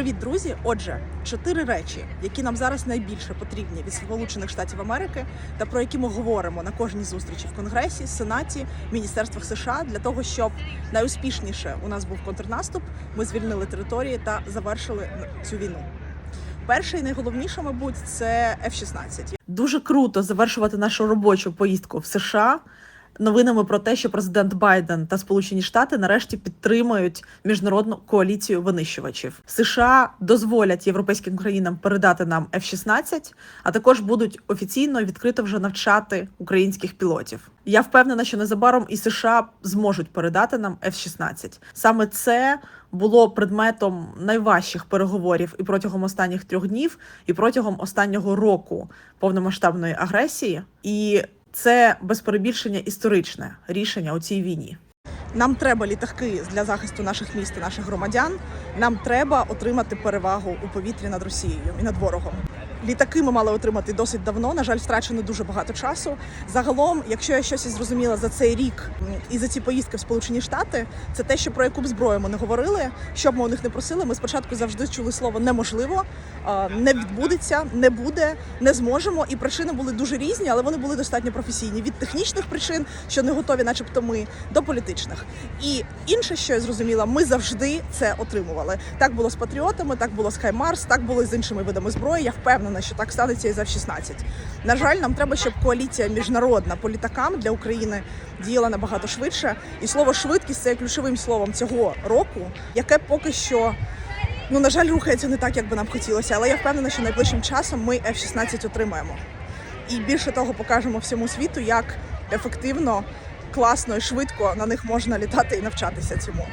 Привіт, друзі! Отже, чотири речі, які нам зараз найбільше потрібні від Сполучених Штатів Америки, та про які ми говоримо на кожній зустрічі в Конгресі, Сенаті, міністерствах США для того, щоб найуспішніше у нас був контрнаступ, ми звільнили території та завершили цю війну. Перше і найголовніше, мабуть, це F-16. Дуже круто завершувати нашу робочу поїздку в США новинами про те, що президент Байден та Сполучені Штати нарешті підтримують міжнародну коаліцію винищувачів. США дозволять європейським країнам передати нам F-16, а також будуть офіційно відкрито вже навчати українських пілотів. Я впевнена, що незабаром і США зможуть передати нам F-16. Саме це було предметом найважчих переговорів і протягом останніх трьох днів, і протягом останнього року повномасштабної агресії. І це без перебільшення історичне рішення у цій війні. Нам треба літаки для захисту наших міст і наших громадян. Нам треба отримати перевагу у повітрі над Росією і над ворогом. Літаки ми мали отримати досить давно. На жаль, втрачено дуже багато часу. Загалом, якщо я щось і зрозуміла за цей рік і за ці поїздки в Сполучені Штати, це те, що про яку б зброю ми не говорили, що б ми у них не просили. Ми спочатку завжди чули слово неможливо, не відбудеться, не буде, не зможемо. І причини були дуже різні, але вони були достатньо професійні від технічних причин, що не готові, начебто, ми, до політичних. І інше, що я зрозуміла, ми завжди це отримували. Так було з патріотами, так було з Хаймарс, так було з іншими видами зброї. Я впевнена, що так станеться і за F-16. На жаль, нам треба, щоб коаліція міжнародна по літакам для України діяла набагато швидше. І слово швидкість це є ключовим словом цього року, яке поки що. Ну, на жаль, рухається не так, як би нам хотілося, але я впевнена, що найближчим часом ми F-16 отримаємо. І більше того, покажемо всьому світу, як ефективно, класно і швидко на них можна літати і навчатися цьому.